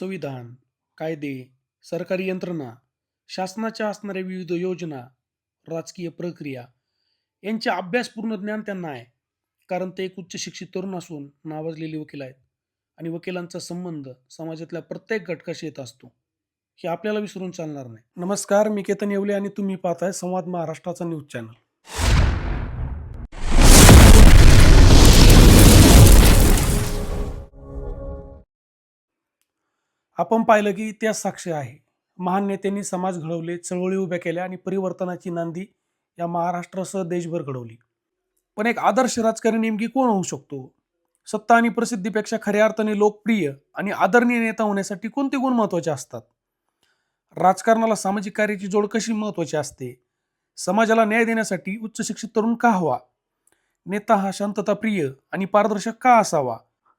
संविधान कायदे सरकारी यंत्रणा शासनाच्या असणाऱ्या विविध योजना राजकीय प्रक्रिया यांचे अभ्यासपूर्ण ज्ञान त्यांना आहे. कारण ते एक उच्च शिक्षित तरुण असून नावाजलेले वकील आहेत आणि वकिलांचा संबंध समाजातल्या प्रत्येक घटकाशी येत असतो. हे आपल्याला विसरून चालणार नाही. नमस्कार मी केतन येवले आणि तुम्ही पाहताय संवाद महाराष्ट्राचा न्यूज चॅनल. आपण पाहिलं की इतिहास साक्ष आहे. महान नेत्यांनी समाज घडवले चळवळी उभ्या केल्या आणि परिवर्तनाची नांदी या महाराष्ट्रासह देशभर घडवली. पण एक आदर्श राजकारणी नेमकी कोण होऊ शकतो? सत्ता आणि प्रसिद्धीपेक्षा खऱ्या अर्थाने लोकप्रिय आणि आदरणीय नेता होण्यासाठी कोणते गुण महत्त्वाचे असतात? राजकारणाला सामाजिक कार्याची जोड कशी महत्वाची असते? समाजाला न्याय देण्यासाठी उच्च शिक्षित तरुण का हवा? नेता हा शांतताप्रिय आणि पारदर्शक का असावा?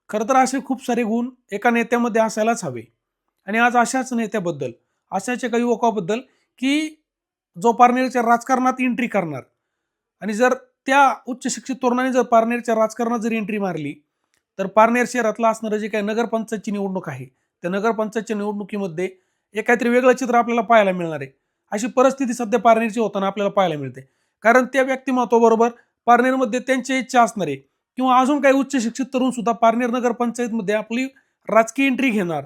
खरं तर असे खूप सारे गुण एका नेत्यामध्ये असायलाच हवे. आणि आज अशाच नेत्याबद्दल अशाच एका युवकाबद्दल की जो पारनेरच्या राजकारणात एंट्री करणार. आणि जर त्या उच्च शिक्षित तरुणाने जर पारनेरच्या राजकारणात जर एंट्री मारली तर पारनेर शहरातलं असणारं जे काही नगरपंचायतची निवडणूक आहे त्या नगरपंचायतच्या निवडणुकीमध्ये एक काहीतरी वेगळं चित्र आपल्याला पाहायला मिळणार आहे. अशी परिस्थिती सध्या पारनेरची होताना आपल्याला पाहायला मिळते. कारण त्या व्यक्तिमत्वाबरोबर पारनेरमध्ये त्यांची इच्छा असणार आहे. किंवा अजून काही उच्च शिक्षित तरुण सुद्धा पारनेर नगरपंचायतमध्ये आपली राजकीय एंट्री घेणार.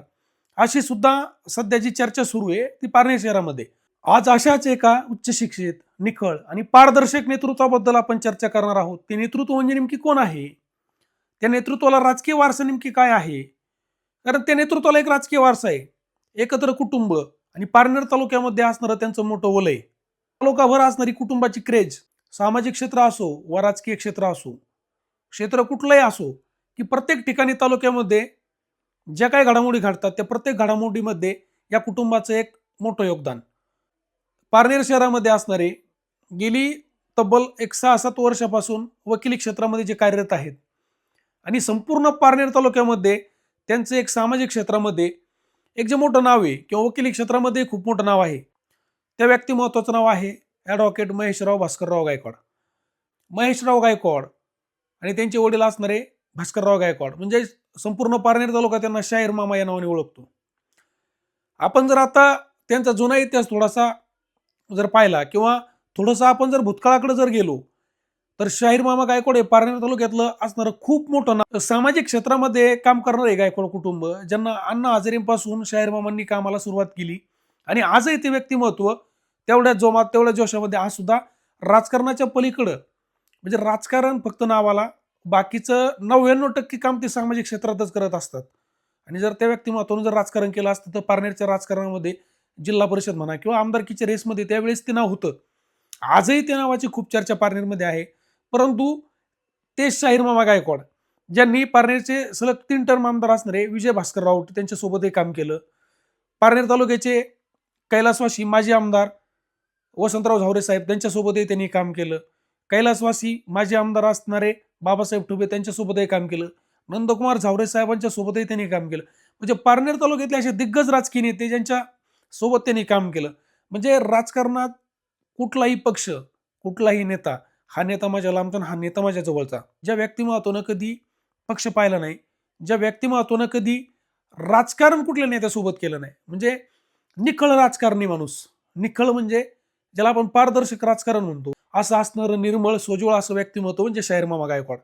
अशी सुद्धा सध्या जी चर्चा सुरू आहे ती पारनेर शहरामध्ये. आज अशाच एका उच्च शिक्षित निखळ आणि पारदर्शक नेतृत्वाबद्दल आपण चर्चा करणार आहोत. ते नेतृत्व म्हणजे नेमकी कोण आहे? त्या नेतृत्वाला राजकीय वारसा नेमकी काय आहे? कारण त्या नेतृत्वाला एक राजकीय वारसा आहे. एकत्र कुटुंब आणि पारनेर तालुक्यामध्ये असणारं त्यांचं मोठं वलय. तालुकाभर असणारी कुटुंबाची क्रेज सामाजिक क्षेत्र असो वा राजकीय क्षेत्र असो क्षेत्र कुठलंही असो की प्रत्येक ठिकाणी तालुक्यामध्ये ज्या काही घडामोडी घडतात त्या प्रत्येक घडामोडीमध्ये या कुटुंबाचं एक मोठं योगदान. पारनेर शहरामध्ये असणारे गेली तब्बल एक सहा सात वर्षापासून वकिली क्षेत्रामध्ये जे कार्यरत आहेत आणि संपूर्ण पारनेर तालुक्यामध्ये त्यांचं एक सामाजिक क्षेत्रामध्ये एक जे मोठं नाव आहे किंवा वकिली क्षेत्रामध्ये खूप मोठं नाव आहे त्या व्यक्तिमत्वाचं नाव आहे ॲडव्होकेट महेशराव भास्करराव गायकवाड. महेशराव गायकवाड आणि त्यांचे वडील असणारे भास्करराव गायकवाड. म्हणजे संपूर्ण पारनेर तालुका त्यांना शाहीर मामा या नावाने ओळखतो. आपण जर आता त्यांचा जुना इतिहास थोडासा जर पाहिला किंवा थोडंसं आपण जर भूतकाळाकडे जर गेलो तर शाहीर मामा गायकवाड हे पारनेर तालुक्यातलं असणारं खूप मोठं ना सामाजिक क्षेत्रामध्ये काम करणारे गायकवाड कुटुंब ज्यांना अण्णा हजेरींपासून शाहीर मामांनी कामाला सुरुवात केली आणि आजही ते व्यक्तिमत्व तेवढ्या जोमात तेवढ्या जोशामध्ये आज सुद्धा राजकारणाच्या पलीकडं म्हणजे राजकारण फक्त नावाला बाकीचं नव्याण्णव टक्के काम ते सामाजिक क्षेत्रातच करत असतात. आणि जर त्या व्यक्तिमत्वानं जर राजकारण केलं असतं तर पारनेरच्या राजकारणामध्ये जिल्हा परिषद म्हणा किंवा आमदारकीच्या रेसमध्ये त्यावेळेस ते नाव होतं. आजही त्या नावाची खूप चर्चा पारनेरमध्ये आहे. परंतु ते शाहीर मामा गायकवाड ज्यांनी पारनेरचे सलग तीन टर्म आमदार असणारे विजय भास्कर राऊत त्यांच्यासोबतही काम केलं. पारनेर तालुक्याचे कैलासवासी माजी आमदार वसंतराव झावरे साहेब त्यांच्यासोबतही त्यांनी काम केलं. कैलासवासी माजी आमदार असणारे बाबासाहेब ठुबे त्यांच्यासोबतही काम केलं. नंदकुमार झावरे साहेबांच्या सोबतही त्यांनी काम केलं. म्हणजे पारनेर तालुक्यातले असे दिग्गज राजकीय नेते ज्यांच्या सोबत त्यांनी काम केलं. म्हणजे राजकारणात कुठलाही पक्ष कुठलाही नेता हा नेता माझ्या लांबचा हा नेता माझ्या जवळचा. ज्या व्यक्तिमत्वानं कधी पक्ष पाहिला नाही ज्या व्यक्तिमत्वानं कधी राजकारण कुठल्या नेत्यासोबत केलं नाही. म्हणजे निखळ राजकारणी माणूस. निखळ म्हणजे ज्याला आपण पारदर्शक राजकारण म्हणतो. असं असणारं निर्मळ सोज्वळ असं व्यक्तिमत्व म्हणजे शाहीर गायकवाड.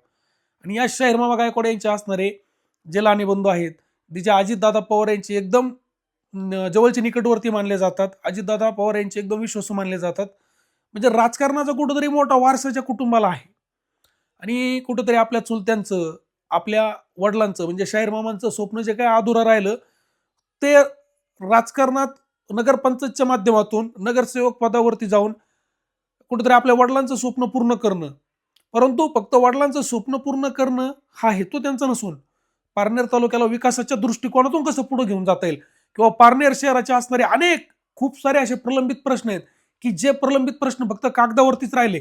आणि या शाहीर मामा गायकवाड यांचे असणारे जे लाणी बंधू आहेत जे अजितदादा पवार यांचे एकदम जवळचे निकटवर्ती मानले जातात अजितदादा पवार यांचे एकदम विश्वासू मानले जातात. म्हणजे राजकारणाचा कुठंतरी मोठा वारसाच्या कुटुंबाला आहे. आणि कुठंतरी आपल्या चुलत्यांचं आपल्या वडिलांचं म्हणजे शाहीरमामांचं स्वप्न जे काय अधुरं राहिलं ते राजकारणात नगरपंचायतच्या माध्यमातून नगरसेवक पदावरती जाऊन कुठेतरी आपल्या वडिलांचं स्वप्न पूर्ण करणं. परंतु फक्त वडिलांचं स्वप्न पूर्ण करणं हा हेतू त्यांचा नसून पारनेर तालुक्याला विकासाच्या दृष्टिकोनातून कसं पुढे घेऊन जाता येईल? किंवा पारनेर शहराचे असणारे अनेक खूप सारे असे प्रलंबित प्रश्न आहेत की जे प्रलंबित प्रश्न फक्त कागदावरतीच राहिले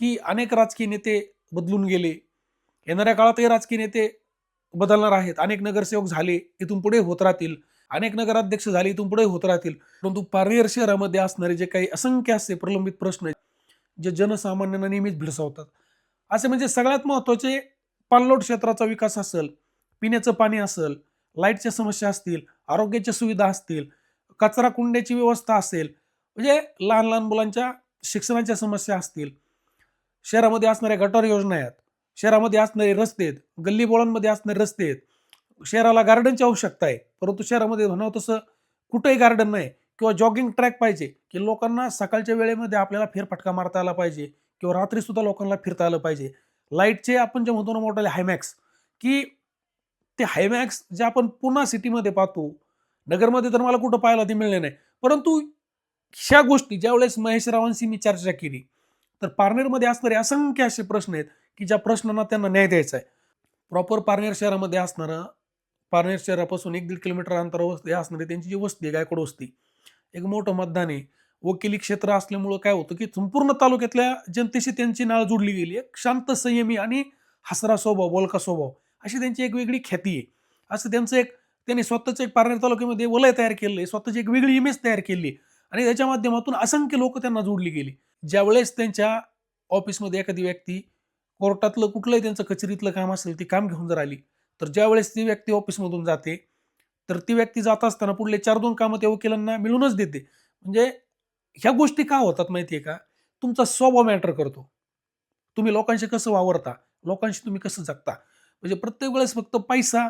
की अनेक राजकीय नेते बदलून गेले. येणाऱ्या काळातही राजकीय नेते बदलणार आहेत. अनेक नगरसेवक झाले इथून पुढे होत राहतील. अनेक नगराध्यक्ष झाले इथून पुढे होत राहतील. परंतु पारनेर शहरामध्ये असणारे जे काही असंख्य असे प्रलंबित प्रश्न आहेत जे जनसामान्यांना नेहमीच भिडसावतात. असे म्हणजे सगळ्यात महत्त्वाचे पाणलोट क्षेत्राचा विकास असेल पिण्याचं पाणी असेल लाईटच्या समस्या असतील आरोग्याच्या सुविधा असतील कचरा कुंड्याची व्यवस्था असेल म्हणजे लहान लहान मुलांच्या शिक्षणाच्या समस्या असतील. शहरामध्ये असणाऱ्या गटार योजना आहेत. शहरामध्ये असणारे रस्ते आहेत. गल्ली बोळांमध्ये असणारे रस्ते आहेत. शहराला गार्डनची आवश्यकता आहे. परंतु शहरामध्ये म्हणावं तसं कुठंही गार्डन नाही. किंवा जॉगिंग ट्रॅक पाहिजे की लोकांना सकाळच्या वेळेमध्ये आपल्याला फेरफटका मारता आला पाहिजे किंवा रात्री सुद्धा लोकांना फिरता आलं पाहिजे. लाईटचे आपण जे म्हणतो ना मोठाले हायमॅक्स की ते हायमॅक्स जे आपण पुन्हा सिटीमध्ये पाहतो नगरमध्ये तर मला कुठं पाहायला ते मिळले नाही. परंतु ह्या गोष्टी ज्यावेळेस महेश रावांशी मी चर्चा केली तर पारनेरमध्ये असणारे असंख्य असे प्रश्न आहेत की ज्या प्रश्नांना त्यांना न्याय द्यायचा आहे. प्रॉपर पारनेर शहरामध्ये असणारं पारनेर शहरापासून एक दीड किलोमीटर अंतरावर असणारी त्यांची जी वस्ती आहे गायकवाड वस्ती एक मोठं मतदान आहे. वकिली क्षेत्र असल्यामुळं काय होतं की संपूर्ण तालुक्यातल्या जनतेशी त्यांची नाळ जोडली गेली एक शांत संयमी आणि हसरा स्वभाव बोलका स्वभाव अशी त्यांची एक वेगळी ख्याती आहे. असं त्यांचं एक त्यांनी स्वतःचं एक पारनेर तालुक्यामध्ये वलय तयार केलं आहे. स्वतःची एक वेगळी इमेज तयार केली आणि त्याच्या माध्यमातून असंख्य लोक त्यांना जोडली गेली. ज्यावेळेस त्यांच्या ऑफिसमध्ये एखादी व्यक्ती कोर्टातलं कुठलंही त्यांचं कचेरीतलं काम असेल ती काम घेऊन जर आली तर ज्यावेळेस ती व्यक्ती ऑफिसमधून जाते तर ती व्यक्ती जात असताना पुढले चार दोन कामं त्या वकिलांना मिळूनच देते. म्हणजे ह्या गोष्टी का होतात माहिती आहे का? तुमचा स्वभाव मॅटर करतो. तुम्ही लोकांशी कसं वावरता? लोकांशी तुम्ही कसं जगता? म्हणजे प्रत्येक वेळेस फक्त पैसा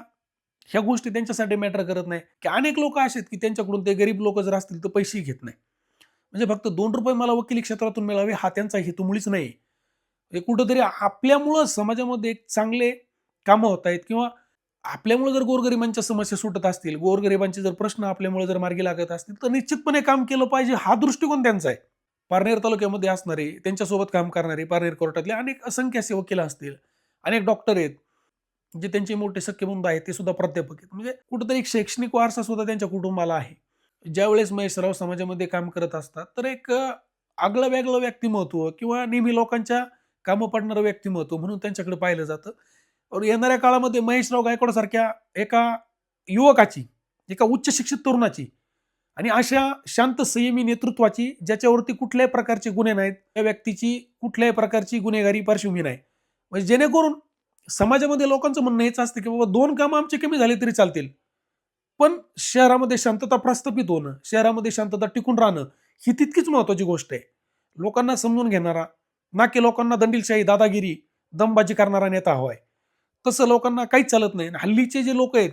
ह्या गोष्टी त्यांच्यासाठी मॅटर करत नाही. की अनेक लोक असे आहेत की त्यांच्याकडून ते गरीब लोक जर असतील तर पैसेही घेत नाही. म्हणजे फक्त दोन रुपये मला वकिली क्षेत्रातून मिळावे हा त्यांचा हेतू मुळीच नाही. म्हणजे कुठंतरी आपल्यामुळं समाजामध्ये एक चांगले कामं होत आहेत किंवा आपल्यामुळे जर गोरगरिबांच्या समस्या सुटत असतील गोरगरिबांचे जर प्रश्न आपल्यामुळे जर मार्गी लागत असतील तर निश्चितपणे काम केलं पाहिजे हा दृष्टिकोन त्यांचा आहे. पारनेर तालुक्यामध्ये असणारे त्यांच्यासोबत काम करणारे पारनेर कोर्टातले अनेक असंख्य असे वकील असतील. अनेक डॉक्टर आहेत जे त्यांचे मोठे सख्य बंद आहेत ते सुद्धा प्राध्यापक आहेत. म्हणजे कुठंतरी एक शैक्षणिक वारसा सुद्धा त्यांच्या कुटुंबाला आहे. ज्यावेळेस महेशराव समाजामध्ये काम करत असतात तर एक अं, आगळं वेगळं व्यक्तिमत्व किंवा नेहमी लोकांच्या कामं पडणारं व्यक्तिमत्व म्हणून त्यांच्याकडे पाहिलं जातं. और येणाऱ्या काळामध्ये महेशराव गायकवाड सारख्या एका युवकाची एका उच्च शिक्षित तरुणाची आणि अशा शांत संयमी नेतृत्वाची ज्याच्यावरती कुठल्याही प्रकारचे गुन्हे नाहीत त्या व्यक्तीची कुठल्याही प्रकारची गुन्हेगारी पार्श्वभूमी नाही. म्हणजे जेणेकरून समाजामध्ये लोकांचं म्हणणं हेच असतं की बाबा दोन कामं आमचे कमी झाले तरी चालतील. पण शहरामध्ये शांतता प्रस्थापित होणं शहरामध्ये शांतता टिकून राहणं ही तितकीच महत्वाची गोष्ट आहे. लोकांना समजून घेणारा ना की लोकांना दंडीलशाही दादागिरी दमबाजी करणारा नेता हवा आहे. तसं लोकांना काहीच चालत नाही. आणि हल्लीचे जे लोक आहेत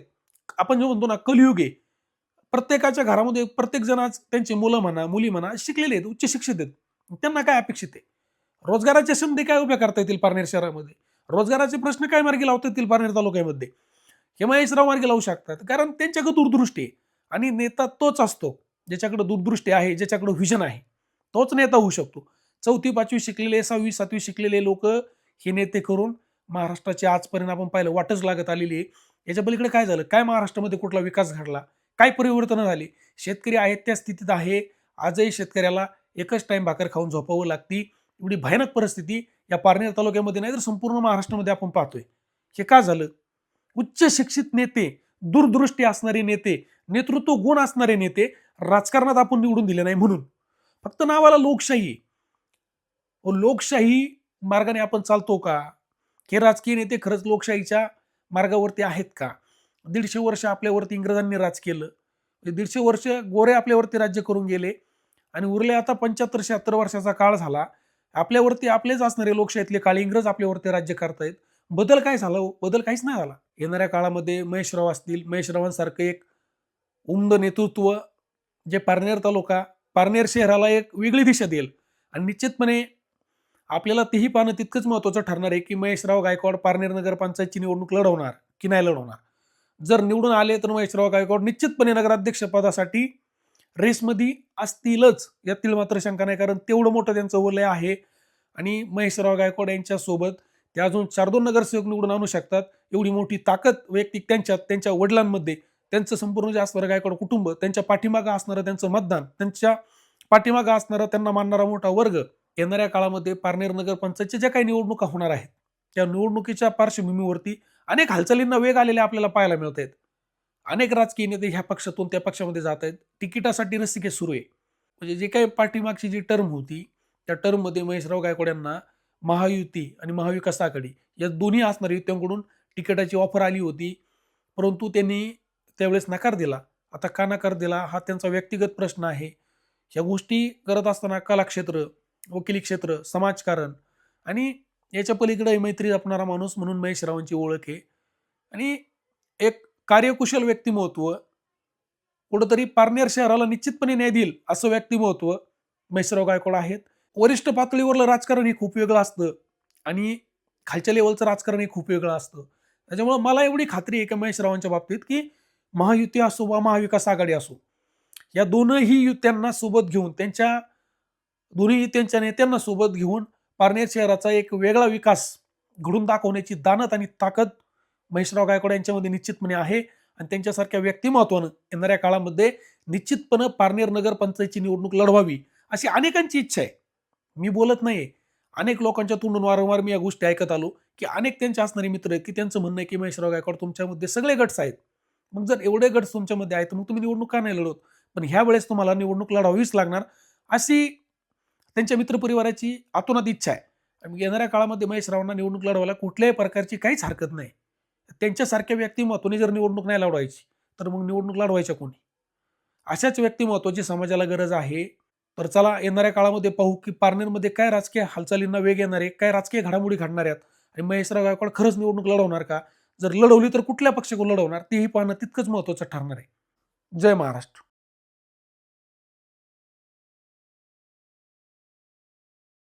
आपण जे म्हणतो ना कलयुग आहे प्रत्येकाच्या घरामध्ये प्रत्येक जण आज त्यांची मुलं म्हणा मुली म्हणा शिकलेले आहेत उच्च शिक्षित आहेत. त्यांना काय अपेक्षित आहे? रोजगाराच्या संधी काय उभ्या करता येतील पारनेर शहरामध्ये? रोजगाराचे प्रश्न काय मार्गी लावता येतील पारनेर तालुक्यामध्ये? हे महेशराव मार्गी लावू शकतात. कारण त्यांच्याकडे दूरदृष्टी आहे. आणि नेता तोच असतो ज्याच्याकडे दूरदृष्टी आहे ज्याच्याकडे व्हिजन आहे. तोच नेता होऊ शकतो. चौथी पाचवी शिकलेले सहावी सातवी शिकलेले लोक हे नेते करून महाराष्ट्राची आजपर्यंत आपण पाहिलं वाटच लागत आलेली आहे. याच्या पलीकडे काय झालं? काय महाराष्ट्रामध्ये कुठला विकास घडला? काय परिवर्तन झाली? शेतकरी आहेत त्या स्थितीत आहे. आजही शेतकऱ्याला एकच टाइम भाकर खाऊन झोपावं लागती. एवढी भयानक परिस्थिती या पारनेर तालुक्यामध्ये नाही तर संपूर्ण महाराष्ट्रामध्ये आपण पाहतोय. हे का झालं? उच्च शिक्षित नेते दूरदृष्टी असणारे नेते नेतृत्व गुण असणारे नेते राजकारणात आपण निवडून दिले नाही म्हणून. फक्त नावाला लोकशाही लोकशाही मार्गाने आपण चालतो का? हे राजकीय नेते खरंच लोकशाहीच्या मार्गावरती आहेत का? दीडशे वर्ष आपल्यावरती इंग्रजांनी राज केलं. दीडशे वर्ष गोरे आपल्यावरती राज्य करून गेले आणि उरले आता पंच्याहत्तर शहात्तर वर्षाचा काळ झाला. आपल्यावरती आपलेच असणारे लोकशाहीतले काळे इंग्रज आपल्यावरती राज्य करतायत. बदल काय झाला हो? बदल काहीच नाही झाला. येणाऱ्या काळामध्ये महेशराव असतील. महेशरावांसारखं एक उमद नेतृत्व जे पारनेर तालुका पारनेर शहराला एक वेगळी दिशा देईल. आणि निश्चितपणे आपल्याला तेही पाहणं तितकंच महत्त्वाचं ठरणार आहे की महेशराव गायकवाड पारनेर नगरपंचायतची निवडणूक लढवणार की नाही लढवणार जर निवडून आले तर महेशराव गायकवाड निश्चितपणे नगराध्यक्षपदासाठी रेसमध्ये असतीलच यातील मात्र शंका नाही कारण तेवढं मोठं त्यांचं वलय आहे. आणि महेशराव गायकवाड यांच्यासोबत ते अजून चार दोन नगरसेवक निवडून आणू शकतात. एवढी मोठी ताकद वैयक्तिक त्यांच्यात त्यांच्या वडिलांमध्ये त्यांचं संपूर्ण जे असणारं गायकवाड कुटुंब त्यांच्या पाठीमागं असणारं त्यांचं मतदान त्यांच्या पाठीमागं असणारा त्यांना मानणारा मोठा वर्ग येणाऱ्या काळामध्ये पारनेर नगरपंचायतच्या ज्या काही निवडणुका होणार आहेत त्या निवडणुकीच्या पार्श्वभूमीवरती अनेक हालचालींना वेग आलेले आपल्याला पाहायला मिळत आहेत. अनेक राजकीय नेते ह्या पक्षातून त्या पक्षामध्ये जात आहेत. तिकिटासाठी रस्तिकेस सुरू आहे. म्हणजे जे काही पाठीमागची जी टर्म होती त्या टर्ममध्ये महेशराव गायकवाड यांना महायुती आणि महाविकास आघाडी या दोन्ही असणाऱ्या युत्यांकडून तिकिटाची ऑफर आली होती. परंतु त्यांनी त्यावेळेस नकार दिला. आता का नकार दिला? हा त्यांचा व्यक्तिगत प्रश्न आहे. ह्या गोष्टी करत असताना कलाक्षेत्र वकिली क्षेत्र समाजकारण आणि याच्या पलीकडे मैत्री जपणारा माणूस म्हणून महेश रावांची ओळख आहे. आणि एक कार्यकुशल व्यक्तिमत्व कुठंतरी पारनेर शहराला निश्चितपणे न्याय देईल असं व्यक्तिमत्व महेशराव गायकवाड आहेत. वरिष्ठ पातळीवरलं राजकारण हे खूप वेगळं असतं आणि खालच्या लेवलचं राजकारण हे खूप वेगळं असतं. त्याच्यामुळं मला एवढी खात्री आहे की महेशरावांच्या बाबतीत की महायुती असो वा महाविकास आघाडी असो या दोनही युत्यांना सोबत घेऊन त्यांच्या दोन्ही त्यांच्या नेत्यांना सोबत घेऊन पारनेर शहराचा एक वेगळा विकास घडून दाखवण्याची दानत आणि ताकद महेशराव गायकवाड यांच्यामध्ये निश्चितपणे आहे आणि त्यांच्यासारख्या व्यक्तिमत्वानं येणाऱ्या काळामध्ये निश्चितपणे पारनेर नगरपंचायतची निवडणूक लढवावी अशी अनेकांची इच्छा आहे. मी बोलत नाही अनेक लोकांच्या तोंडून वारंवार मी या गोष्टी ऐकत आलो की अनेक त्यांचे असणारे मित्र आहेत की त्यांचं म्हणणं आहे की महेशराव गायकवाड तुमच्यामध्ये सगळे गट्स आहेत मग जर एवढे गट्स तुमच्यामध्ये आहेत तर मग तुम्ही निवडणूक का नाही लढवत? पण ह्या वेळेस तुम्हाला निवडणूक लढावीच लागणार अशी त्यांच्या मित्रपरिवाराची आतोनात इच्छा आहे. आणि येणाऱ्या काळामध्ये महेश रावांना निवडणूक लढवायला कुठल्याही प्रकारची काहीच हरकत नाही. त्यांच्यासारख्या व्यक्तिमत्वाने जर निवडणूक नाही लढवायची तर मग निवडणूक लढवायच्या कोणी? अशाच व्यक्तिमत्वाची समाजाला गरज आहे. तर चला येणाऱ्या काळामध्ये पाहू की पारनेरमध्ये काय राजकीय हालचालींना वेग येणार आहे काय राजकीय घडामोडी घडणार आहेत आणि महेशराव गायकवाड खरंच निवडणूक लढवणार का? जर लढवली तर कुठल्या पक्षाकडून लढवणार? तेही पाहणं तितकंच महत्त्वाचं ठरणार आहे. जय महाराष्ट्र.